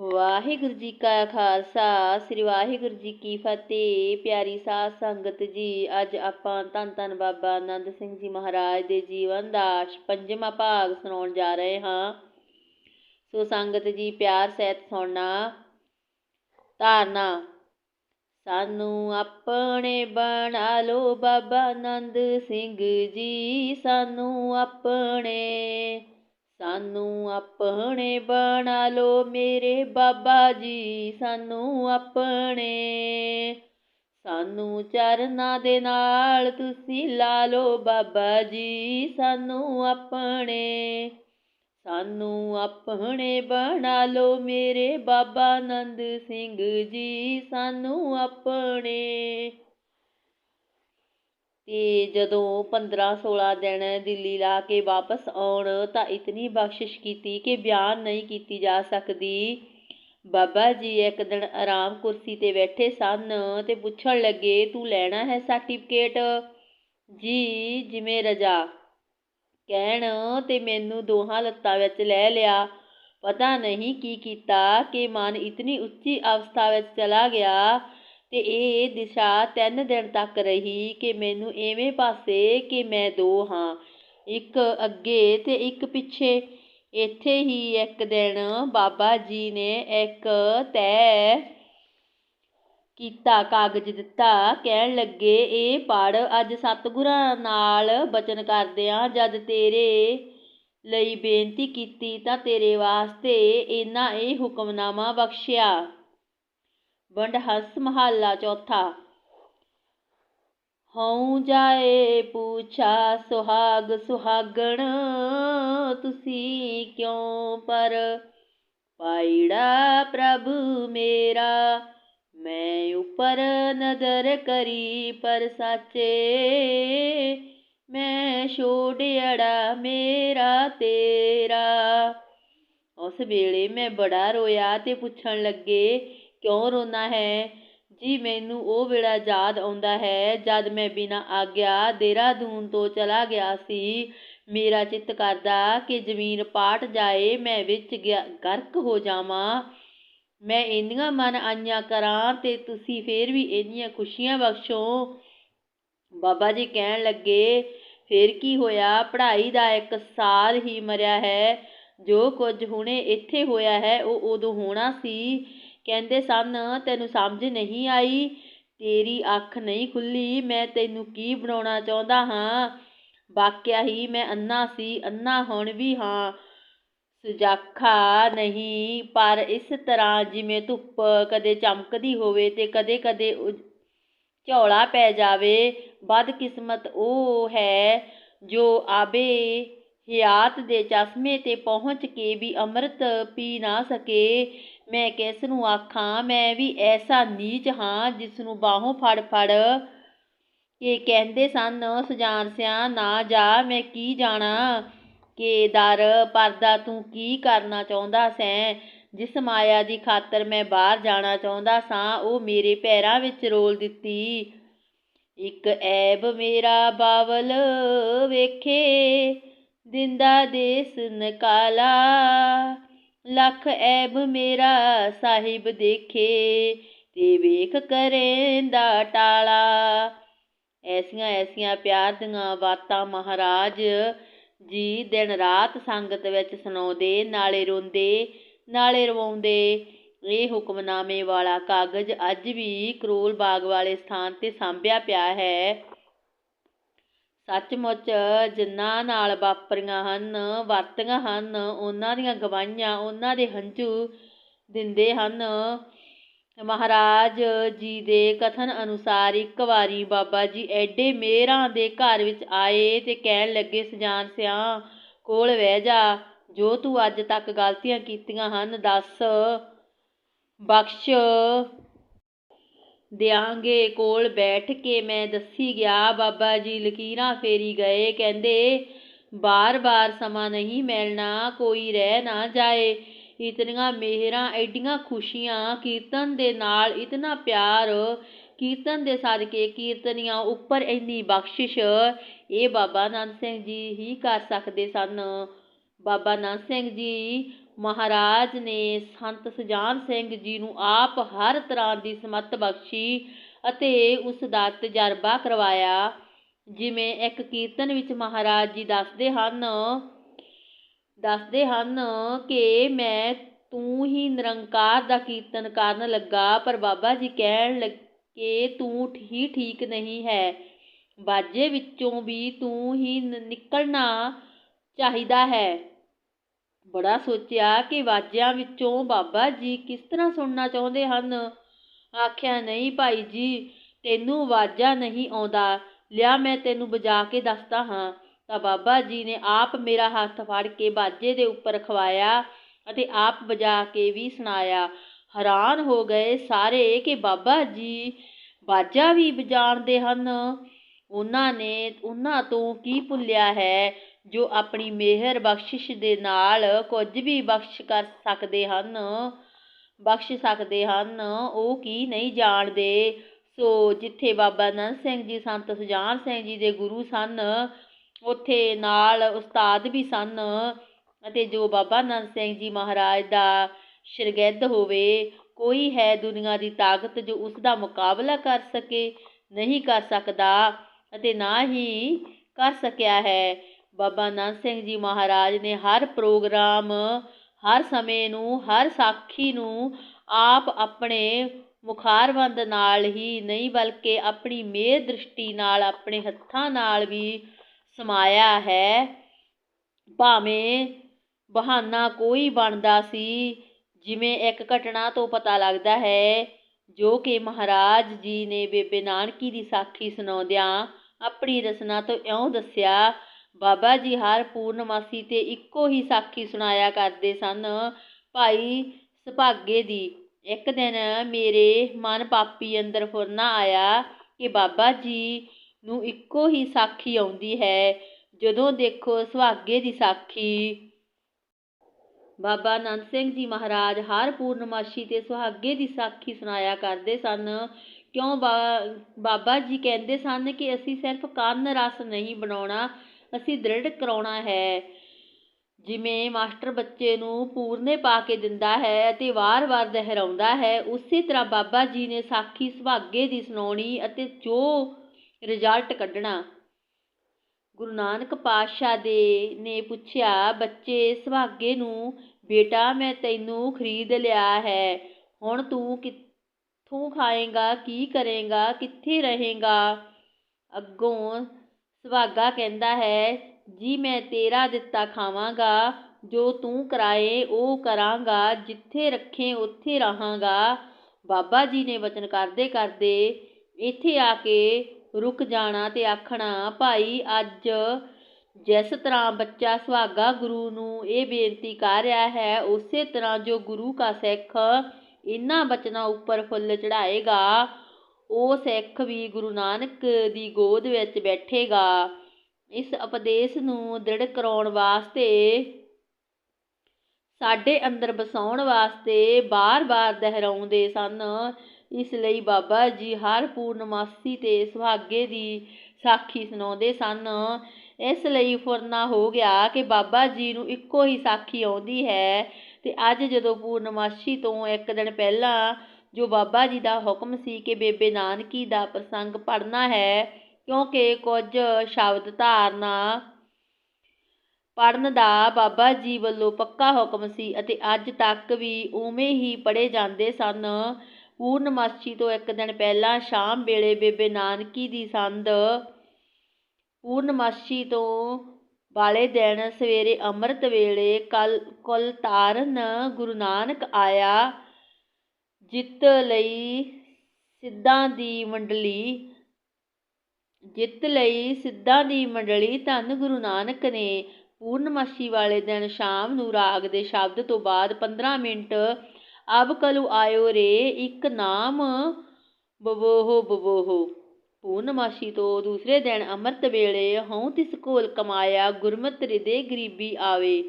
ਵਾਹਿਗੁਰੂ ਜੀ ਕਾ ਖਾਲਸਾ, ਸ੍ਰੀ ਵਾਹਿਗੁਰੂ ਜੀ ਕੀ ਫਤਿਹ। ਪਿਆਰੀ ਸਾਧ ਸੰਗਤ ਜੀ, ਅੱਜ ਆਪਾਂ ਧੰਨ ਧੰਨ ਬਾਬਾ ਆਨੰਦ ਸਿੰਘ ਜੀ ਮਹਾਰਾਜ ਦੇ ਜੀਵਨ ਦਾ ਪੰਜਵਾਂ ਭਾਗ ਸੁਣਾਉਣ ਜਾ ਰਹੇ ਹਾਂ। ਸੋ ਸੰਗਤ ਜੀ, ਪਿਆਰ ਸਹਿਤ ਸੁਣਨਾ, ਧਾਰਨਾ। ਸਾਨੂੰ ਆਪਣੇ ਬਣਾ ਲੋ ਬਾਬਾ ਆਨੰਦ ਸਿੰਘ ਜੀ, ਸਾਨੂੰ ਆਪਣੇ ਸਾਨੂੰ ਆਪਣੇ ਬਣਾ ਲੋ ਮੇਰੇ ਬਾਬਾ ਜੀ, ਸਾਨੂੰ ਆਪਣੇ। ਸਾਨੂੰ ਚਰਨਾਂ ਦੇ ਨਾਲ ਤੁਸੀਂ ਲਾ ਲੋ ਬਾਬਾ ਜੀ, ਸਾਨੂੰ ਆਪਣੇ। ਸਾਨੂੰ ਆਪਣੇ ਬਣਾ ਲੋ ਮੇਰੇ ਬਾਬਾ ਨੰਦ ਸਿੰਘ ਜੀ, ਸਾਨੂੰ ਆਪਣੇ। ਤੇ ਜਦੋਂ 15 16 ਦਿਨ ਦਿੱਲੀ ਲਾ ਕੇ ਵਾਪਸ ਆਉਣ ਤਾਂ ਇਤਨੀ ਬਖਸ਼ਿਸ਼ ਕੀਤੀ ਕਿ ਬਿਆਨ ਨਹੀਂ ਕੀਤੀ ਜਾ ਸਕਦੀ। ਬਾਬਾ ਜੀ ਇੱਕ ਦਿਨ ਆਰਾਮ ਕੁਰਸੀ ਤੇ ਬੈਠੇ ਸਨ ਅਤੇ ਪੁੱਛਣ ਲੱਗੇ, ਤੂੰ ਲੈਣਾ ਹੈ ਸਰਟੀਫਿਕੇਟ ਜੀ, ਜਿਵੇਂ ਰਜਾ। ਕਹਿਣ, ਤੇ ਮੈਨੂੰ ਦੋਹਾਂ ਲੱਤਾਂ ਵਿੱਚ ਲੈ ਲਿਆ। ਪਤਾ ਨਹੀਂ ਕੀ ਕੀਤਾ ਕਿ ਮਨ ਇਤਨੀ ਉੱਚੀ ਅਵਸਥਾ ਵਿੱਚ ਚਲਾ ਗਿਆ ਤੇ ਇਹ ਦਿਸ਼ਾ ਤਿੰਨ ਦਿਨ ਤੱਕ ਰਹੀ ਕਿ ਮੈਨੂੰ ਐਵੇਂ ਪਾਸੇ ਕਿ ਮੈਂ ਦੋ ਹਾਂ। ਇੱਕ ਅੱਗੇ ਤੇ ਇੱਕ ਪਿੱਛੇ। ਇੱਥੇ ਹੀ ਇੱਕ ਦਿਨ ਬਾਬਾ ਜੀ ਨੇ ਇੱਕ ਤੈ ਕੀਤਾ, ਕਾਗਜ਼ ਦਿੱਤਾ। ਕਹਿਣ ਲੱਗੇ, ਇਹ ਪੜ ਅੱਜ ਸਤਿਗੁਰਾਂ ਨਾਲ ਬਚਨ ਕਰਦਿਆਂ, ਜਦ ਤੇਰੇ ਲਈ ਬੇਨਤੀ ਕੀਤੀ ਤਾਂ ਤੇਰੇ ਵਾਸਤੇ ਇਹਨਾਂ ਇਹ ਹੁਕਮਨਾਮਾ ਬਖਸ਼ਿਆ। ਵੰਡ ਮਹੱਲਾ ਚੌਥਾ। ਹਉ ਜਾਏ ਪੁੱਛਾ ਸੁਹਾਗ ਸੁਹਾਗਣ, ਤੁਸੀਂ ਕਿਉਂ ਪਰ ਪਾਈੜਾ ਪ੍ਰਭ ਮੇਰਾ? ਮੈਂ ਉਪਰ ਨਦਰ ਕਰੀ ਪਰ ਸਾਚੇ, ਮੈਂ ਛੋੜਿਆੜਾ ਮੇਰਾ ਤੇਰਾ। ਉਸ ਵੇਲੇ ਮੈਂ ਬੜਾ ਰੋਇਆ ਤੇ ਪੁੱਛਣ ਲੱਗੇ ਕਿਉਂ ਰੋਣਾ ਹੈ? ਜੀ, ਮੈਨੂੰ ਉਹ ਵੇਲਾ ਯਾਦ ਆਉਂਦਾ ਹੈ ਜਦ ਮੈਂ ਬਿਨਾਂ ਆਗਿਆ ਦੇਹਰਾਦੂਨ ਤੋਂ ਚਲਾ ਗਿਆ ਸੀ। ਮੇਰਾ ਚਿੱਤ ਕਰਦਾ ਕਿ ਜ਼ਮੀਨ ਪਾਟ ਜਾਏ, ਮੈਂ ਵਿੱਚ ਗਰਕ ਹੋ ਜਾਵਾਂ। ਮੈਂ ਇੰਨੀਆਂ ਮਨ ਆਈਆਂ ਕਰਾਂ ਤੇ ਤੁਸੀਂ ਫੇਰ ਵੀ ਇੰਨੀਆਂ ਖੁਸ਼ੀਆਂ ਬਖਸ਼ੋ। ਬਾਬਾ ਜੀ ਕਹਿਣ ਲੱਗੇ, ਫੇਰ ਕੀ ਹੋਇਆ? ਪੜ੍ਹਾਈ ਦਾ ਇੱਕ ਸਾਲ ਹੀ ਮਰਿਆ ਹੈ। ਜੋ ਕੁਝ ਹੁਣੇ ਇੱਥੇ ਹੋਇਆ ਹੈ, ਉਹ ਉਦੋਂ ਹੋਣਾ ਸੀ। ਕਹਿੰਦੇ, ਸਨ, ਤੈਨੂੰ ਸਮਝ ਨਹੀਂ ਆਈ, ਤੇਰੀ ਅੱਖ ਨਹੀਂ ਖੁੱਲੀ, ਮੈਂ ਤੈਨੂੰ ਕੀ ਬਣਾਉਣਾ ਚਾਹੁੰਦਾ ਹਾਂ? ਵਾਕਿਆ ਹੀ ਮੈਂ ਅੰਨਾ ਸੀ ਅੰਨਾ ਹੁਣ ਵੀ ਹਾਂ, ਸੁਜਾਖਾ ਨਹੀਂ, ਪਰ ਇਸ ਤਰ੍ਹਾਂ ਜਿਵੇਂ ਧੁੱਪ ਕਦੇ ਚਮਕਦੀ ਹੋਵੇ ਤੇ ਕਦੇ ਕਦੇ ਝੋਲਾ ਪੈ ਜਾਵੇ ਬਦਕਿਸਮਤ ਉਹ ਹੈ ਜੋ ਆਬੇ ਹਿਆਤ ਦੇ ਚਸ਼ਮੇ ਤੇ ਪਹੁੰਚ ਕੇ ਵੀ ਅੰਮ੍ਰਿਤ ਪੀ ਨਾ ਸਕੇ। ਮੈਂ ਕਿਸ ਨੂੰ ਆਖਾਂ, ਮੈਂ ਵੀ ਐਸਾ ਨੀਚ ਹਾਂ ਜਿਸ ਨੂੰ ਬਾਹੋਂ ਫੜ ਫੜ ਕੇ ਕਹਿੰਦੇ ਸਨ, ਸੁਜਾਨ ਸਿਆ, ਨਾ ਜਾ, ਮੈਂ ਕੀ ਜਾਣਾ? ਕਿ ਦਰ ਪਰਦਾ ਤੂੰ ਕੀ ਕਰਨਾ ਚਾਹੁੰਦਾ ਸੈਂ? ਜਿਸ ਮਾਇਆ ਦੀ ਖਾਤਰ ਮੈਂ ਬਾਹਰ ਜਾਣਾ ਚਾਹੁੰਦਾ ਸਾਂ, ਉਹ ਮੇਰੇ ਪੈਰਾਂ ਵਿੱਚ ਰੋਲ ਦਿੱਤੀ। ਇੱਕ ਐਬ ਮੇਰਾ ਬਾਵਲ ਵੇਖੇ, ਦਿੰਦਾ ਦੇਸ ਨਕਾਲਾ। ਲੱਖ ਐਬ ਮੇਰਾ ਸਾਹਿਬ ਦੇਖੇ ਤੇ ਵੇਖ ਕਰੇਂਦਾ ਟਾਲਾ। ਐਸੀਆਂ ਐਸੀਆਂ ਪਿਆਰ ਦੀਆਂ ਬਾਤਾਂ ਮਹਾਰਾਜ ਜੀ ਦਿਨ ਰਾਤ ਸੰਗਤ ਵਿੱਚ ਸੁਣਾਉਂਦੇ, ਨਾਲੇ ਰੋਂਦੇ, ਨਾਲੇ ਰਵਾਉਂਦੇ। ਇਹ ਹੁਕਮਨਾਮੇ ਵਾਲਾ ਕਾਗਜ਼ ਅੱਜ ਵੀ ਕਰੋਲ ਬਾਗ ਵਾਲੇ ਸਥਾਨ ਤੇ ਸਾਂਭਿਆ ਪਿਆ ਹੈ। ਸੱਚਮੁੱਚ ਜਿਨ੍ਹਾਂ ਨਾਲ ਵਾਪਰੀਆਂ ਹਨ, ਵਰਤੀਆਂ ਹਨ, ਉਹਨਾਂ ਦੀਆਂ ਗਵਾਹੀਆਂ, ਉਹਨਾਂ ਦੇ ਹੰਝੂ ਦਿੰਦੇ ਹਨ। ਮਹਾਰਾਜ ਜੀ ਦੇ ਕਥਨ ਅਨੁਸਾਰ ਇੱਕ ਵਾਰੀ ਬਾਬਾ ਜੀ ਐਡੇ ਮੇਹਰਾਂ ਦੇ ਘਰ ਵਿੱਚ ਆਏ ਤੇ ਕਹਿਣ ਲੱਗੇ, ਸਜਾਨ ਸਿਆ, ਕੋਲ ਬਹਿ ਜਾ, ਜੋ ਤੂੰ ਅੱਜ ਤੱਕ ਗਲਤੀਆਂ ਕੀਤੀਆਂ ਹਨ, ਦੱਸ, ਬਖਸ਼ ਦਿਆਂਗੇ ਕੋਲ ਬੈਠ ਕੇ ਮੈਂ ਦੱਸੀ ਗਿਆ, ਬਾਬਾ ਜੀ ਲਕੀਰਾਂ ਫੇਰੀ ਗਏ, ਕਹਿੰਦੇ ਬਾਰ-ਬਾਰ ਸਮਾਂ ਨਹੀਂ ਮਿਲਣਾ, ਕੋਈ ਰਹਿ ਨਾ ਜਾਏ। ਇਤਨੀਆਂ ਮਿਹਰਾਂ, ਐਡੀਆਂ ਖੁਸ਼ੀਆਂ, ਕੀਰਤਨ ਦੇ ਨਾਲ ਇਤਨਾ ਪਿਆਰ, ਕੀਰਤਨ ਦੇ ਸਦਕੇ ਕੀਰਤਨੀਆਂ ਉੱਪਰ ਇੰਨੀ ਬਖਸ਼ਿਸ਼, ਇਹ ਬਾਬਾ ਨੰਦ ਸਿੰਘ ਜੀ ਹੀ ਕਰ ਸਕਦੇ ਸਨ। ਬਾਬਾ ਨੰਦ ਸਿੰਘ ਜੀ ਮਹਾਰਾਜ ਨੇ ਸੰਤ ਸੁਜਾਨ ਸਿੰਘ ਜੀ ਨੂੰ ਆਪ ਹਰ ਤਰ੍ਹਾਂ ਦੀ ਸਮੱਤ ਬਖਸ਼ੀ ਅਤੇ ਉਸ ਦਾ ਤਜਰਬਾ ਕਰਵਾਇਆ। ਜਿਵੇਂ ਇੱਕ ਕੀਰਤਨ ਵਿੱਚ ਮਹਾਰਾਜ ਜੀ ਦੱਸਦੇ ਹਨ ਦੱਸਦੇ ਹਨ ਕਿ ਮੈਂ ਤੂੰ ਹੀ ਨਿਰੰਕਾਰ ਦਾ ਕੀਰਤਨ ਕਰਨ ਲੱਗਾ, ਪਰ ਬਾਬਾ ਜੀ ਕਹਿਣ ਲੱਗੇ ਤੂੰ ਹੀ ਠੀਕ ਨਹੀਂ ਹੈ। ਬਾਜੇ ਵਿੱਚੋਂ ਵੀ ਤੂੰ ਹੀ ਨ- ਨਿਕਲਣਾ ਚਾਹੀਦਾ ਹੈ। ਬੜਾ ਸੋਚਿਆ ਕਿ ਵਾਜਿਆਂ ਵਿੱਚੋਂ ਬਾਬਾ ਜੀ ਕਿਸ ਤਰ੍ਹਾਂ ਸੁਣਨਾ ਚਾਹੁੰਦੇ ਹਨ। ਆਖਿਆ, ਨਹੀਂ ਭਾਈ ਜੀ, ਤੈਨੂੰ ਵਾਜਾ ਨਹੀਂ ਆਉਂਦਾ। ਲਿਆ ਮੈਂ ਤੈਨੂੰ ਵਜਾ ਕੇ ਦੱਸਦਾ ਹਾਂ। ਤਾਂ ਬਾਬਾ ਜੀ ਨੇ ਆਪ ਮੇਰਾ ਹੱਥ ਫੜ ਕੇ ਬਾਜੇ ਦੇ ਉੱਪਰ ਖਵਾਇਆ ਅਤੇ ਆਪ ਵਜਾ ਕੇ ਵੀ ਸੁਣਾਇਆ। ਹੈਰਾਨ ਹੋ ਗਏ ਸਾਰੇ ਕਿ ਬਾਬਾ ਜੀ ਬਾਜਾ ਵੀ ਵਜਾਣਦੇ ਹਨ। ਉਹਨਾਂ ਨੇ, ਉਹਨਾਂ ਤੋਂ ਕੀ ਭੁੱਲਿਆ ਹੈ? ਜੋ ਆਪਣੀ ਮਿਹਰ ਬਖਸ਼ਿਸ਼ ਦੇ ਨਾਲ ਕੁਝ ਵੀ ਬਖਸ਼ ਕਰ ਸਕਦੇ ਹਨ, ਬਖਸ਼ ਸਕਦੇ ਹਨ, ਉਹ ਕੀ ਨਹੀਂ ਜਾਣਦੇ? ਸੋ ਜਿੱਥੇ ਬਾਬਾ ਨੰਦ ਸਿੰਘ ਜੀ ਸੰਤ ਸੁਜਾਨ ਸਿੰਘ ਜੀ ਦੇ ਗੁਰੂ ਸਨ, ਉੱਥੇ ਨਾਲ ਉਸਤਾਦ ਵੀ ਸਨ ਅਤੇ ਜੋ ਬਾਬਾ ਨੰਦ ਸਿੰਘ ਜੀ ਮਹਾਰਾਜ ਦਾ ਸ਼ਰਗਿੱਦ ਹੋਵੇ, ਕੋਈ ਹੈ ਦੁਨੀਆ ਦੀ ਤਾਕਤ ਜੋ ਉਸ ਦਾ ਮੁਕਾਬਲਾ ਕਰ ਸਕੇ, ਨਹੀਂ ਕਰ ਸਕਦਾ ਅਤੇ ਨਾ ਹੀ ਕਰ ਸਕਿਆ ਹੈ। ਬਾਬਾ ਨੰਦ ਸਿੰਘ ਜੀ ਮਹਾਰਾਜ ਨੇ ਹਰ ਪ੍ਰੋਗਰਾਮ, ਹਰ ਸਮੇਂ ਨੂੰ, ਹਰ ਸਾਖੀ ਨੂੰ ਆਪ ਆਪਣੇ ਮੁਖਾਰਬੰਦ ਨਾਲ ਹੀ ਨਹੀਂ ਬਲਕਿ ਆਪਣੀ ਮੇਰ ਦ੍ਰਿਸ਼ਟੀ ਨਾਲ, ਆਪਣੇ ਹੱਥਾਂ ਨਾਲ ਵੀ ਸਮਾਇਆ ਹੈ। ਭਾਵੇਂ ਬਹਾਨਾ ਕੋਈ ਬਣਦਾ ਸੀ, ਜਿਵੇਂ ਇੱਕ ਘਟਨਾ ਤੋਂ ਪਤਾ ਲੱਗਦਾ ਹੈ, ਜੋ ਕਿ ਮਹਾਰਾਜ ਜੀ ਨੇ ਬੇਬੇ ਨਾਨਕੀ ਦੀ ਸਾਖੀ ਸੁਣਾਉਂਦਿਆਂ ਆਪਣੀ ਰਸਨਾ ਤੋਂ ਇਉਂ ਦੱਸਿਆ ਬਾਬਾ ਜੀ ਹਰ ਪੂਰਨਮਾਸੀ ਤੇ ਇੱਕੋ ਹੀ ਸਾਖੀ ਸੁਣਾਇਆ ਕਰਦੇ ਸਨ। ਭਾਈ ਸੁਭਾਗੇ ਦੀ, ਇੱਕ ਦਿਨ ਮੇਰੇ ਮਨ ਪਾਪੀ ਅੰਦਰ ਫੁਰਨਾ ਆਇਆ ਕਿ ਬਾਬਾ ਜੀ ਨੂੰ ਇੱਕੋ ਹੀ ਸਾਖੀ ਆਉਂਦੀ ਹੈ, ਜਦੋਂ ਦੇਖੋ ਸੁਹਾਗੇ ਦੀ ਸਾਖੀ। ਬਾਬਾ ਆਨੰਦ ਸਿੰਘ ਜੀ ਮਹਾਰਾਜ ਹਰ ਪੂਰਨਮਾਸ਼ੀ ਤੇ ਸੁਹਾਗੇ ਦੀ ਸਾਖੀ ਸੁਣਾਇਆ ਕਰਦੇ ਸਨ। ਕਿਉਂ ਬਾ- ਬਾਬਾ ਜੀ ਕਹਿੰਦੇ ਸਨ ਕਿ ਅਸੀਂ ਸਿਰਫ ਕੰਨ ਰਸ ਨਹੀਂ ਬਣਾਉਣਾ ਅਸੀਂ ਦ੍ਰਿੜ ਕਰਾਉਣਾ ਹੈ। ਜਿਵੇਂ ਮਾਸਟਰ ਬੱਚੇ ਨੂੰ ਪੂਰਨੇ ਪਾ ਕੇ ਦਿੰਦਾ ਹੈ ਅਤੇ ਵਾਰ-ਵਾਰ ਦੁਹਰਾਉਂਦਾ ਹੈ, ਉਸੇ ਤਰ੍ਹਾਂ ਬਾਬਾ ਜੀ ਨੇ ਸਾਖੀ ਸੁਹਾਗੇ ਦੀ ਸੁਣਾਉਣੀ ਅਤੇ ਜੋ ਰਿਜ਼ਲਟ ਕੱਢਣਾ। ਗੁਰੂ ਨਾਨਕ ਪਾਤਸ਼ਾਹ ਦੇ ਨੇ ਪੁੱਛਿਆ, ਬੱਚੇ, ਸੁਹਾਗੇ ਨੂੰ, ਬੇਟਾ, ਮੈਂ ਤੈਨੂੰ ਖਰੀਦ ਲਿਆ ਹੈ। ਹੁਣ ਤੂੰ ਕਿੱਥੋਂ ਖਾਏਗਾ, ਕੀ ਕਰੇਗਾ, ਕਿੱਥੇ ਰਹੇਗਾ? ਅੱਗੋਂ ਸੁਹਾਗਾ ਕਹਿੰਦਾ ਹੈ, ਜੀ, ਮੈਂ ਤੇਰਾ ਦਿੱਤਾ ਖਾਵਾਂਗਾ, ਜੋ ਤੂੰ ਕਰਾਏ, ਉਹ ਕਰਾਂਗਾ, ਜਿੱਥੇ ਰੱਖੇ, ਉੱਥੇ ਰਹਾਂਗਾ। ਬਾਬਾ ਜੀ ਨੇ ਵਚਨ ਕਰਦੇ ਕਰਦੇ ਇੱਥੇ ਆ ਕੇ ਰੁਕ ਜਾਣਾ ਤੇ ਆਖਣਾ, ਭਾਈ, ਅੱਜ ਜਿਸ ਤਰ੍ਹਾਂ ਬੱਚਾ ਸੁਹਾਗਾ ਗੁਰੂ ਨੂੰ ਇਹ ਬੇਨਤੀ ਕਰ ਰਿਹਾ ਹੈ, ਉਸੇ ਤਰ੍ਹਾਂ ਜੋ ਗੁਰੂ ਕਾ ਸਿੱਖ ਇਹਨਾਂ ਬਚਨਾਂ ਉੱਪਰ ਫੁੱਲ ਚੜਾਏਗਾ ਉਹ ਸਿੱਖ ਵੀ ਗੁਰੂ ਨਾਨਕ ਦੀ ਗੋਦ ਵਿੱਚ ਬੈਠੇਗਾ। ਇਸ ਉਪਦੇਸ਼ ਨੂੰ ਦ੍ਰਿੜ ਕਰਾਉਣ ਵਾਸਤੇ, ਸਾਡੇ ਅੰਦਰ ਵਸਾਉਣ ਵਾਸਤੇ ਬਾਰ-ਬਾਰ ਦੁਹਰਾਉਂਦੇ ਸਨ। ਇਸ ਲਈ ਬਾਬਾ ਜੀ ਹਰ ਪੂਰਨਮਾਸੀ ਤੇ ਸੁਹਾਗੇ ਦੀ ਸਾਖੀ ਸੁਣਾਉਂਦੇ ਸਨ। ਇਸ ਲਈ ਫੁਰਨਾ ਹੋ ਗਿਆ ਕਿ ਬਾਬਾ ਜੀ ਨੂੰ ਇੱਕੋ ਹੀ ਸਾਖੀ ਆਉਂਦੀ ਹੈ ਤੇ ਅੱਜ ਜਦੋਂ ਪੂਰਨਮਾਸ਼ੀ ਤੋਂ ਇੱਕ ਦਿਨ ਪਹਿਲਾਂ ਜੋ ਬਾਬਾ ਜੀ ਦਾ ਹੁਕਮ ਸੀ ਕਿ ਬੇਬੇ ਨਾਨਕੀ ਦਾ ਪ੍ਰਸੰਗ ਪੜ੍ਹਨਾ ਹੈ, ਕਿਉਂਕਿ ਕੁਝ ਸ਼ਬਦ ਧਾਰਨਾ ਪੜਨ ਦਾ ਬਾਬਾ ਜੀ ਵੱਲੋਂ ਪੱਕਾ ਹੁਕਮ ਸੀ ਅਤੇ ਅੱਜ ਤੱਕ ਵੀ ਉਵੇਂ ਹੀ ਪੜ੍ਹੇ ਜਾਂਦੇ ਸਨ। ਪੂਰਨਮਾਸ਼ੀ ਤੋਂ ਇੱਕ ਦਿਨ ਪਹਿਲਾਂ ਸ਼ਾਮ ਵੇਲੇ ਬੇਬੇ ਨਾਨਕੀ ਦੀ ਸੰਦ ਪੂਰਨਮਾਸ਼ੀ ਤੋਂ ਵਾਲੇ ਦਿਨ ਸਵੇਰੇ ਅੰਮ੍ਰਿਤ ਵੇਲੇ ਕਲ ਕੁਲ ਤਾਰਨ ਗੁਰੂ ਨਾਨਕ ਆਇਆ ਜਿੱਤ ਲਈ ਸਿੱਧਾਂ ਦੀ ਮੰਡਲੀ, ਜਿੱਤ ਲਈ ਸਿੱਧਾਂ ਦੀ ਮੰਡਲੀ ਧੰਨ ਗੁਰੂ ਨਾਨਕ ਨੇ ਪੂਰਨਮਾਸ਼ੀ ਵਾਲੇ ਦਿਨ ਸ਼ਾਮ ਨੂੰ ਰਾਗ ਦੇ ਸ਼ਬਦ ਤੋਂ ਬਾਅਦ 15 ਮਿੰਟ ਅਬ ਕਲੂ ਆਇਓ ਰੇ, ਇੱਕ ਨਾਮ ਬਵੋਹ ਬਵੋਹ। ਪੂਰਨਮਾਸ਼ੀ ਤੋਂ ਦੂਸਰੇ ਦਿਨ ਅੰਮ੍ਰਿਤ ਵੇਲੇ ਹਉ ਤਿਸ ਕੋਲ ਕਮਾਇਆ, ਗੁਰਮਤਿ ਹਿਰਦੇ ਗਰੀਬੀ ਆਵੇ।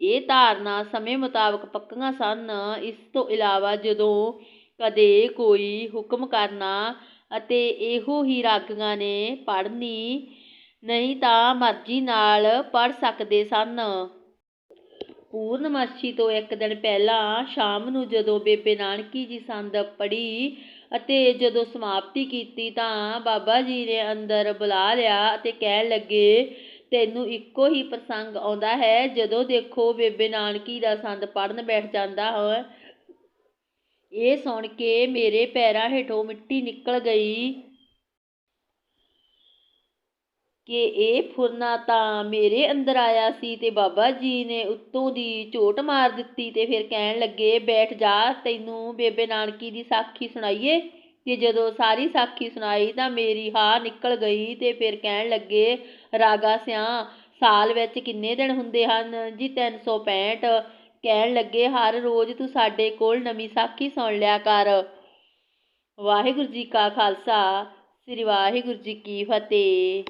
ਇਹ ਧਾਰਨਾ ਸਮੇਂ ਮੁਤਾਬਕ ਪੱਕੀਆਂ ਸਨ। ਇਸ ਤੋਂ ਇਲਾਵਾ ਜਦੋਂ ਕਦੇ ਕੋਈ ਹੁਕਮ ਕਰਨਾ ਅਤੇ ਇਹੋ ਹੀ ਰਾਗੀਆਂ ਨੇ ਪੜ੍ਹਨੀ ਨਹੀਂ ਤਾਂ ਮਰਜ਼ੀ ਨਾਲ ਪੜ੍ਹ ਸਕਦੇ ਸਨ। ਪੂਰਨਮਾਸ਼ੀ ਤੋਂ ਇੱਕ ਦਿਨ ਪਹਿਲਾਂ ਸ਼ਾਮ ਨੂੰ ਜਦੋਂ ਬੇਬੇ ਨਾਨਕੀ ਜੀ ਸੰਦ ਪੜ੍ਹੀ ਅਤੇ ਜਦੋਂ ਸਮਾਪਤੀ ਕੀਤੀ ਤਾਂ ਬਾਬਾ ਜੀ ਨੇ ਅੰਦਰ ਬੁਲਾ ਲਿਆ ਅਤੇ ਕਹਿਣ ਲੱਗੇ ਤੈਨੂੰ ਇੱਕੋ ਹੀ ਪ੍ਰਸੰਗ ਆਉਂਦਾ ਹੈ, ਜਦੋਂ ਦੇਖੋ ਬੇਬੇ ਨਾਨਕੀ ਦਾ ਸੰਦ ਪੜਨ ਬੈਠ ਜਾਂਦਾ ਹੈ। ਇਹ ਸੁਣ ਕੇ ਮੇਰੇ ਪੈਰਾਂ ਹੇਠੋਂ ਮਿੱਟੀ ਨਿਕਲ ਗਈ ਕਿ ਇਹ ਫੁਰਨਾ ਤਾਂ ਮੇਰੇ ਅੰਦਰ ਆਇਆ ਸੀ ਤੇ ਬਾਬਾ ਜੀ ਨੇ ਉੱਤੋਂ ਦੀ ਝੋਟ ਮਾਰ ਦਿੱਤੀ ਤੇ ਫਿਰ ਕਹਿਣ ਲੱਗੇ, ਬੈਠ ਜਾ, ਤੈਨੂੰ ਬੇਬੇ ਨਾਨਕੀ ਦੀ ਸਾਖੀ ਸੁਣਾਈਏ। ਤੇ ਜਦੋਂ ਸਾਰੀ ਸਾਖੀ ਸੁਣਾਈ ਤਾਂ ਮੇਰੀ ਹਾਂ ਨਿਕਲ ਗਈ ਤੇ ਫਿਰ ਕਹਿਣ ਲੱਗੇ, ਰਾਗਾ ਸਿਆਂ, ਸਾਲ ਵਿੱਚ ਕਿੰਨੇ ਦਿਨ ਹੁੰਦੇ ਹਨ? ਜੀ 365 ਕਹਿਣ ਲੱਗੇ, ਹਰ ਰੋਜ਼ ਤੂੰ ਸਾਡੇ ਕੋਲ ਨਵੀਂ ਸਾਖੀ ਸੁਣ ਲਿਆ ਕਰ। ਵਾਹਿਗੁਰੂ ਜੀ ਕਾ ਖਾਲਸਾ। ਸ੍ਰੀ ਵਾਹਿਗੁਰੂ ਜੀ ਕੀ ਫਤਿਹ।